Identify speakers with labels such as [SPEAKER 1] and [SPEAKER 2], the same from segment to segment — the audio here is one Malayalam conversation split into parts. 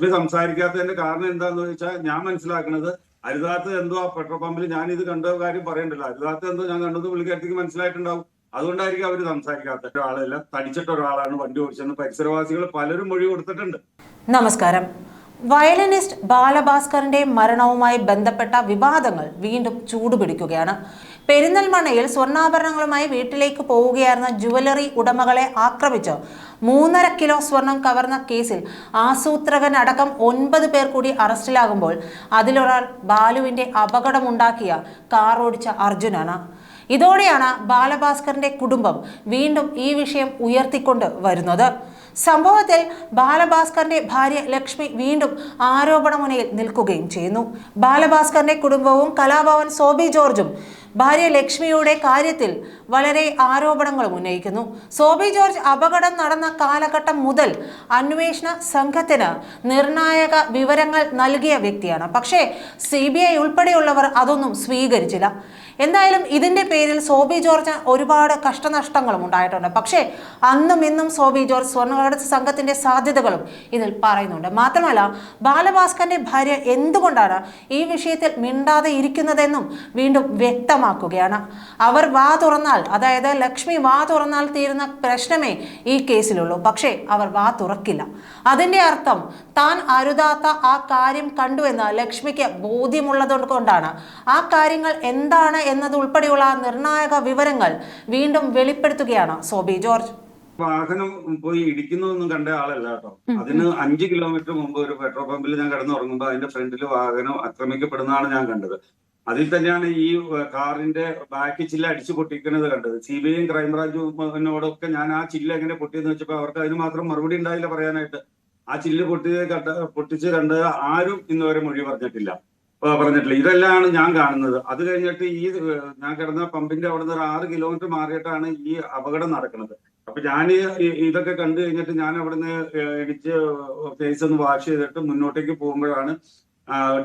[SPEAKER 1] ലക്ഷ്മി സംസാരിക്കാത്തതിന്റെ കാരണം എന്താന്ന് വെച്ചാൽ ഞാൻ മനസ്സിലാക്കുന്നത് അരുതാത്ത എന്തോ പെട്രോൾ പമ്പിൽ ഞാൻ ഇത് കണ്ട കാര്യം പറയണ്ടല്ലോ. അരുതാത്ത എന്തോ ഞാൻ കണ്ടത് പുള്ളിക്കാരത്തേക്ക് മനസ്സിലായിട്ടുണ്ടാവും. അതുകൊണ്ടായിരിക്കും അവർ സംസാരിക്കാത്ത ഒരാളല്ല തടിച്ചിട്ട ഒരാളാണ് വണ്ടി ഓടിച്ചെന്ന് പരിസരവാസികൾ പലരും മൊഴി കൊടുത്തിട്ടുണ്ട്.
[SPEAKER 2] നമസ്കാരം. വയലിനിസ്റ്റ് ബാലഭാസ്കറിന്റെ മരണവുമായി ബന്ധപ്പെട്ട വിവാദങ്ങൾ വീണ്ടും ചൂടുപിടിക്കുകയാണ്. പെരിന്തൽമണ്ണയിൽ സ്വർണാഭരണങ്ങളുമായി വീട്ടിലേക്ക് പോവുകയായിരുന്ന ജുവലറി ഉടമകളെ ആക്രമിച്ച് മൂന്നര കിലോ സ്വർണം കവർന്ന കേസിൽ ആസൂത്രകനടക്കം ഒൻപത് പേർ കൂടി അറസ്റ്റിലാകുമ്പോൾ അതിലൊരാൾ ബാലുവിന്റെ അപകടമുണ്ടാക്കിയ കാർ ഓടിച്ച അർജുനാണ്. ഇതോടെയാണ് ബാലഭാസ്കറിന്റെ കുടുംബം വീണ്ടും ഈ വിഷയം ഉയർത്തിക്കൊണ്ട് വരുന്നത്. സംഭവത്തിൽ ബാലഭാസ്കറിന്റെ ഭാര്യ ലക്ഷ്മി വീണ്ടും ആരോപണമുനയിൽ നിൽക്കുകയും ചെയ്യുന്നു. ബാലഭാസ്കറിന്റെ കുടുംബവും കലാഭവൻ സോബി ജോർജും ഭാര്യ ലക്ഷ്മിയുടെ കാര്യത്തിൽ വളരെ ആരോപണങ്ങളും ഉന്നയിക്കുന്നു. സോബി ജോർജ് അപകടം നടന്ന കാലഘട്ടം മുതൽ അന്വേഷണ സംഘത്തിന് നിർണായക വിവരങ്ങൾ നൽകിയ വ്യക്തിയാണ്. പക്ഷേ സി ബി ഐ ഉൾപ്പെടെയുള്ളവർ അതൊന്നും സ്വീകരിച്ചില്ല. എന്തായാലും ഇതിന്റെ പേരിൽ സോബി ജോർജ് ഒരുപാട് കഷ്ടനഷ്ടങ്ങളും ഉണ്ടായിട്ടുണ്ട്. പക്ഷേ അന്നും ഇന്നും സോബി ജോർജ് സ്വർണക്കടത്ത് സംഘത്തിന്റെ സാധ്യതകളും ഇതിൽ പറയുന്നുണ്ട്. മാത്രമല്ല ബാലഭാസ്കറിന്റെ ഭാര്യ എന്തുകൊണ്ടാണ് ഈ വിഷയത്തിൽ മിണ്ടാതെ ഇരിക്കുന്നതെന്നും വീണ്ടും വ്യക്തമാക്കുകയാണ്. അവർ വാ തുറന്നാൽ അതായത് ലക്ഷ്മി വാ തുറന്നാൽ തീരുന്ന പ്രശ്നമേ ഈ കേസിലുള്ളൂ. പക്ഷേ അവർ വാ തുറക്കില്ല. അതിന്റെ അർത്ഥം താൻ അരുതാത്ത ആ കാര്യം കണ്ടുവെന്ന് ലക്ഷ്മിക്ക് ബോധ്യമുള്ളത് കൊണ്ടാണ്. ആ കാര്യങ്ങൾ എന്താണ് എന്നതുൾപ്പെടെയുള്ള നിർണായക വിവരങ്ങൾ വീണ്ടും വെളിപ്പെടുത്തുകയാണ് സോബി ജോർജ്.
[SPEAKER 1] വാഹനം പോയി ഇടിക്കുന്നതൊന്നും കണ്ട ആളല്ല കേട്ടോ. അതിന് അഞ്ച് കിലോമീറ്റർ മുമ്പ് ഒരു പെട്രോൾ പമ്പിൽ ഞാൻ കിടന്നുറങ്ങുമ്പോൾ അതിന്റെ ഫ്രണ്ടിൽ വാഹനം ആക്രമിക്കപ്പെടുന്നതാണ് ഞാൻ കണ്ടത്. അതിൽ തന്നെയാണ് ഈ കാറിന്റെ ബാക്കി ചില്ല അടിച്ചു പൊട്ടിക്കുന്നത് കണ്ടത്. സി ബി ഐയും ക്രൈംബ്രാഞ്ചിനോടൊക്കെ ഞാൻ ആ ചില്ല എങ്ങനെ പൊട്ടിയെന്ന് വെച്ചപ്പോ അവർക്ക് അതിന് മാത്രം മറുപടി ഉണ്ടായില്ല പറയാനായിട്ട്. ആ ചില്ല് പൊട്ടിയത് കണ്ട പൊട്ടിച്ച് കണ്ടത് ആരും ഇന്ന് വരെ മൊഴി പറഞ്ഞിട്ടില്ല. പറഞ്ഞിട്ടില്ല. ഇതെല്ലാമാണ് ഞാൻ കാണുന്നത്. അത് കഴിഞ്ഞിട്ട് ഈ ഞാൻ കിടന്ന പമ്പിന്റെ അവിടെ നിന്ന് ഒരു ആറ് കിലോമീറ്റർ മാറിയിട്ടാണ് ഈ അപകടം നടക്കുന്നത്. അപ്പൊ ഞാൻ ഇതൊക്കെ കണ്ടു കഴിഞ്ഞിട്ട് ഞാൻ അവിടുന്ന് എണിച്ച് ഫേസ് ഒന്ന് വാഷ് ചെയ്തിട്ട് മുന്നോട്ടേക്ക് പോകുമ്പോഴാണ്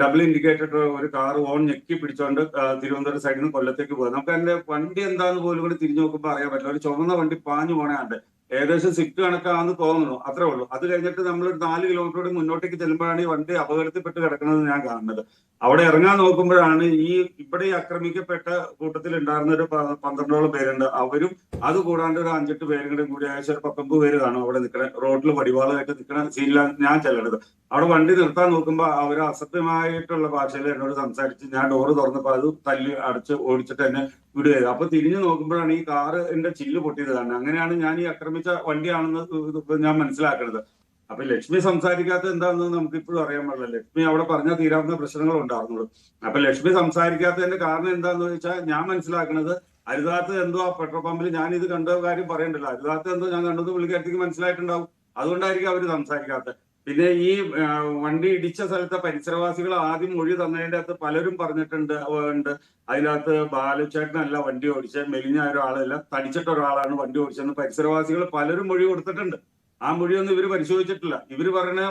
[SPEAKER 1] ഡബിൾ ഇൻഡിക്കേറ്റർ ഒരു കാർ ഓൺ ഞെക്കി പിടിച്ചോണ്ട് തിരുവനന്തപുരം സൈഡിൽ നിന്ന് കൊല്ലത്തേക്ക് പോകുന്നത് നമുക്ക് അതിന്റെ വണ്ടി എന്താന്ന് പോലും കൂടി തിരിഞ്ഞു നോക്കുമ്പോൾ അറിയാൻ പറ്റില്ല. ഒരു ചുവന്ന വണ്ടി പാഞ്ഞു പോണാണ്ട് ഏകദേശം സിറ്റ് കണക്കാന്ന് തോന്നുന്നു. അത്രേ ഉള്ളൂ. അത് കഴിഞ്ഞിട്ട് നമ്മൾ ഒരു നാല് കിലോമീറ്റർ മുന്നോട്ടേക്ക് ചെല്ലുമ്പോഴാണ് ഈ വണ്ടി അപകടത്തിൽപ്പെട്ട് കിടക്കുന്നത് ഞാൻ കാണുന്നത്. അവിടെ ഇറങ്ങാൻ നോക്കുമ്പോഴാണ് ഈ ഇവിടെ ആക്രമിക്കപ്പെട്ട കൂട്ടത്തിൽ ഉണ്ടായിരുന്ന ഒരു പന്ത്രണ്ടോളം പേരുണ്ട്. അവരും അത് കൂടാണ്ട് ഒരു അഞ്ചെട്ട് പേരും കൂടെ കൂടി ഏകദേശം ഒരു പത്തൊമ്പത് പേര് കാണും. അവിടെ നിൽക്കണ റോഡിൽ വടിവാളായിട്ട് നിൽക്കണ സീനിലാണ് ഞാൻ ചെല്ലണത്. അവിടെ വണ്ടി നിർത്താൻ നോക്കുമ്പോൾ അവർ അസത്യമായിട്ടുള്ള ഭാഷയിൽ എന്നോട് സംസാരിച്ച് ഞാൻ ഡോറ് തുറന്നപ്പോൾ അത് തല്ലി അടച്ച് ഓടിച്ചിട്ട് എന്നെ വിടുകയത് അപ്പൊ തിരിഞ്ഞു നോക്കുമ്പോഴാണ് ഈ കാറ് എന്റെ ചില്ല് പൊട്ടിയത് കാണുന്നത്. അങ്ങനെയാണ് ഞാൻ ഈ ആക്രമിച്ച വണ്ടിയാണെന്ന് ഞാൻ മനസ്സിലാക്കുന്നത്. അപ്പൊ ലക്ഷ്മി സംസാരിക്കാത്ത എന്താണെന്ന് നമുക്ക് ഇപ്പോഴും അറിയാൻ പാടില്ല. ലക്ഷ്മി അവിടെ പറഞ്ഞാൽ തീരാവുന്ന പ്രശ്നങ്ങൾ ഉണ്ടായിരുന്നുള്ളൂ അപ്പൊ ലക്ഷ്മി സംസാരിക്കാത്തതിന്റെ കാരണം എന്താന്ന് വെച്ചാൽ ഞാൻ മനസ്സിലാക്കുന്നത് അരുതാത്ത എന്തോ ആ പെട്രോൾ പമ്പിൽ ഞാൻ ഇത് കണ്ട കാര്യം പറയണ്ടല്ലോ. അരുതാത്ത എന്തോ ഞാൻ കണ്ടത് പുള്ളിക്കാരത്തേക്ക് മനസ്സിലായിട്ടുണ്ടാവും. അതുകൊണ്ടായിരിക്കും അവർ സംസാരിക്കാത്തത്. പിന്നെ ഈ വണ്ടി ഇടിച്ച സ്ഥലത്തെ പരിസരവാസികൾ ആദ്യം മൊഴി തന്നതിന്റെ അകത്ത് പലരും പറഞ്ഞിട്ടുണ്ട് ഉണ്ട്. അതിനകത്ത് ബാലുചേട്ടനല്ല വണ്ടി ഓടിച്ച മെലിഞ്ഞ ഒരാളല്ല തടിച്ചിട്ട ഒരാളാണ് വണ്ടി ഓടിച്ചതെന്ന് പരിസരവാസികൾ പലരും മൊഴി കൊടുത്തിട്ടുണ്ട്. ആ മൊഴിയൊന്നും ഇവർ പരിശോധിച്ചിട്ടില്ല. ഇവർ പറയണ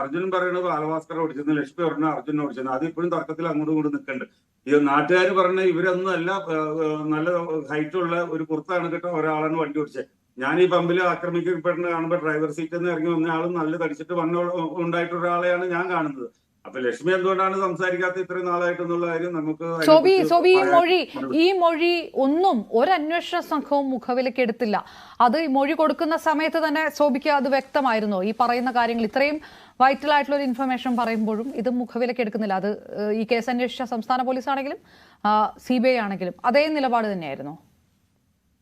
[SPEAKER 1] അർജുൻ പറയണത് ബാലഭാസ്കർ ഓടിച്ചെന്ന് ലക്ഷ്മി പറഞ്ഞ അർജുനൻ ഓടിച്ചെന്ന്. അത് ഇപ്പോഴും തർക്കത്തിൽ അങ്ങോട്ടും ഇങ്ങോട്ടും നിൽക്കുന്നുണ്ട്. ഈ നാട്ടുകാർ പറഞ്ഞ ഇവരൊന്നും അല്ല നല്ല ഹൈറ്റുള്ള ഒരു പുറത്താണ് കേട്ടോ ഒരാളാണ് വണ്ടി ഓടിച്ചത്. ഞാൻ ഈ പമ്പിൽ ആക്രമിക്കപ്പെടുന്ന കാണുമ്പോൾ ഡ്രൈവർ സീറ്റിൽ നിന്ന് ഇറങ്ങി വന്ന ആളും നല്ല തടിച്ചിട്ട് വന്ന ഉണ്ടായിട്ടുള്ള ഒരാളെയാണ് ഞാൻ കാണുന്നത്. അപ്പൊ ലക്ഷ്മി എന്തുകൊണ്ടാണ് സംസാരിക്കാത്ത ഇത്രയും നാളായിട്ടെന്നുള്ള കാര്യം നമുക്ക്
[SPEAKER 3] സോബി സോബി ഈ മൊഴി ഈ മൊഴി ഒന്നും ഒരു അന്വേഷണ സംഘവും മുഖവിലേക്ക് എടുത്തില്ല. അത് ഈ മൊഴി കൊടുക്കുന്ന സമയത്ത് തന്നെ സോബിക്ക് അത് വ്യക്തമായിരുന്നു. ഈ പറയുന്ന കാര്യങ്ങൾ ഇത്രയും വൈറ്റൽ ആയിട്ടുള്ള ഒരു ഇൻഫർമേഷൻ പറയുമ്പോഴും ഇത് മുഖവിലേക്ക് എടുക്കുന്നില്ല. അത് ഈ കേസ് അന്വേഷിച്ച സംസ്ഥാന പോലീസ് ആണെങ്കിലും സി ബി ഐ ആണെങ്കിലും അതേ നിലപാട് തന്നെയായിരുന്നു.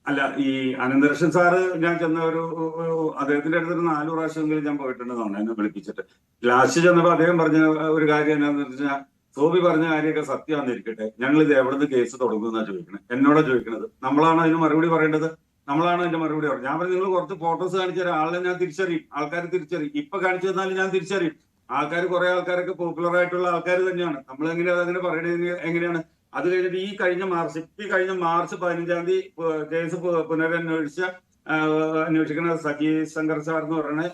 [SPEAKER 1] അല്ല ഈ അനന്തരക്ഷൻ സാറ് ഞാൻ ചെന്ന ഒരു അദ്ദേഹത്തിന്റെ അടുത്ത് നാലു പ്രാവശ്യമെങ്കിലും ഞാൻ പോയിട്ടുണ്ടെന്നാണ് എന്നെ വിളിപ്പിച്ചിട്ട്. ലാസ്റ്റ് ചെന്നപ്പോ അദ്ദേഹം പറഞ്ഞ ഒരു കാര്യം എന്താണെന്ന് വെച്ചാൽ സോബി പറഞ്ഞ കാര്യമൊക്കെ സത്യമാണെന്നിരിക്കട്ടെ ഞങ്ങൾ ഇത് എവിടുന്ന് കേസ് തുടങ്ങുമെന്നാ ചോദിക്കുന്നത് എന്നോടാ ചോദിക്കണത്. നമ്മളാണ് അതിന് മറുപടി പറയേണ്ടത്? നമ്മളാണ് അതിന്റെ മറുപടി പറഞ്ഞത് ഞാൻ പറഞ്ഞു നിങ്ങൾ കുറച്ച് ഫോട്ടോസ് കാണിച്ചു ആളെ ഞാൻ തിരിച്ചറിയും. ആൾക്കാർ തിരിച്ചറിയും. ഇപ്പൊ കാണിച്ചു തന്നാലും ഞാൻ തിരിച്ചറിയും. ആൾക്കാർ കുറെ ആൾക്കാരൊക്കെ പോപ്പുലർ ആയിട്ടുള്ള ആൾക്കാർ തന്നെയാണ്. നമ്മൾ എങ്ങനെയാണ് അങ്ങനെ പറയണത്? എങ്ങനെയാണ്? അത് കഴിഞ്ഞിട്ട് ഈ കഴിഞ്ഞ മാർച്ച് ഈ കഴിഞ്ഞ മാർച്ച് പതിനഞ്ചാം തീയതി കേസ് പുനരന്വേഷിച്ച അന്വേഷിക്കുന്ന സജി ശങ്കർ സാർ എന്ന് പറയുന്ന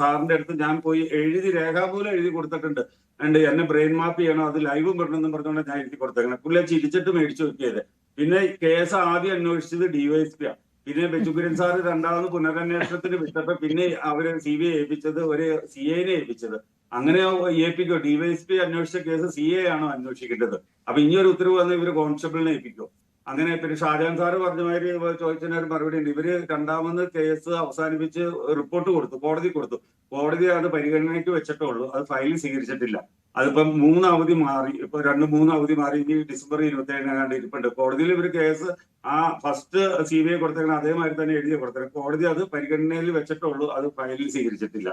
[SPEAKER 1] സാറിന്റെ അടുത്ത് ഞാൻ പോയി എഴുതി രേഖാമൂലം എഴുതി കൊടുത്തിട്ടുണ്ട്. ഉണ്ട് എന്നെ ബ്രെയിൻ മാപ്പ് ചെയ്യണം അത് ലൈവും വരണമെന്നും പറഞ്ഞുകൊണ്ട് ഞാൻ എഴുതി കൊടുത്തേക്കണം. പുള്ളിയെ ചിരിച്ചിട്ട് മേടിച്ചു നോക്കിയത് പിന്നെ കേസ് ആദ്യം അന്വേഷിച്ചത് ഡിവൈഎസ്പി ആണ്. പിന്നെ ബെച്ചുകുര്യൻ സാർ രണ്ടാമത് പുനരന്വേഷണത്തിന് വിട്ടപ്പോ പിന്നെ അവർ സി ബി ഐ ഏൽപ്പിച്ചത് ഒരു സി ഐനെ ഏൽപ്പിച്ചത്. അങ്ങനെ എ ഏൽപ്പിക്കോ ഡിവൈഎസ്പി അന്വേഷിച്ച കേസ് സി എ ആണോ അന്വേഷിക്കേണ്ടത്? അപ്പൊ ഇനി ഒരു ഉത്തരവ് വന്ന് ഇവർ കോൺസ്റ്റബിളിനെ ഏൽപ്പിക്കോ? അങ്ങനെ പിന്നെ ഷാജഹാൻ സാറ് പറഞ്ഞ മാതിരി ചോദിച്ചതിന് ഒരു മറുപടി ഉണ്ട്. ഇവർ രണ്ടാമത് കേസ് അവസാനിപ്പിച്ച് റിപ്പോർട്ട് കൊടുത്തു കോടതി കൊടുത്തു. കോടതി അത് പരിഗണനയ്ക്ക് വെച്ചിട്ടുള്ളൂ. അത് ഫയൽ സ്വീകരിച്ചിട്ടില്ല. അതിപ്പം മൂന്ന് അവധി മാറി ഇപ്പൊ രണ്ട് മൂന്ന് അവധി മാറി ഇനി ഡിസംബർ ഇരുപത്തി ഏഴിനാണ്ട് ഇരിപ്പുണ്ട്. കോടതിയിൽ ഇവർ കേസ് ആ ഫസ്റ്റ് സി ബി ഐ കൊടുത്തേക്കണം അതേമാതിരി തന്നെ എഴുതി കൊടുത്തേക്കണം. കോടതി അത് പരിഗണനയിൽ വെച്ചിട്ടുള്ളൂ. അത് ഫയലിൽ സ്വീകരിച്ചിട്ടില്ല.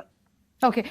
[SPEAKER 3] ഓക്കെ.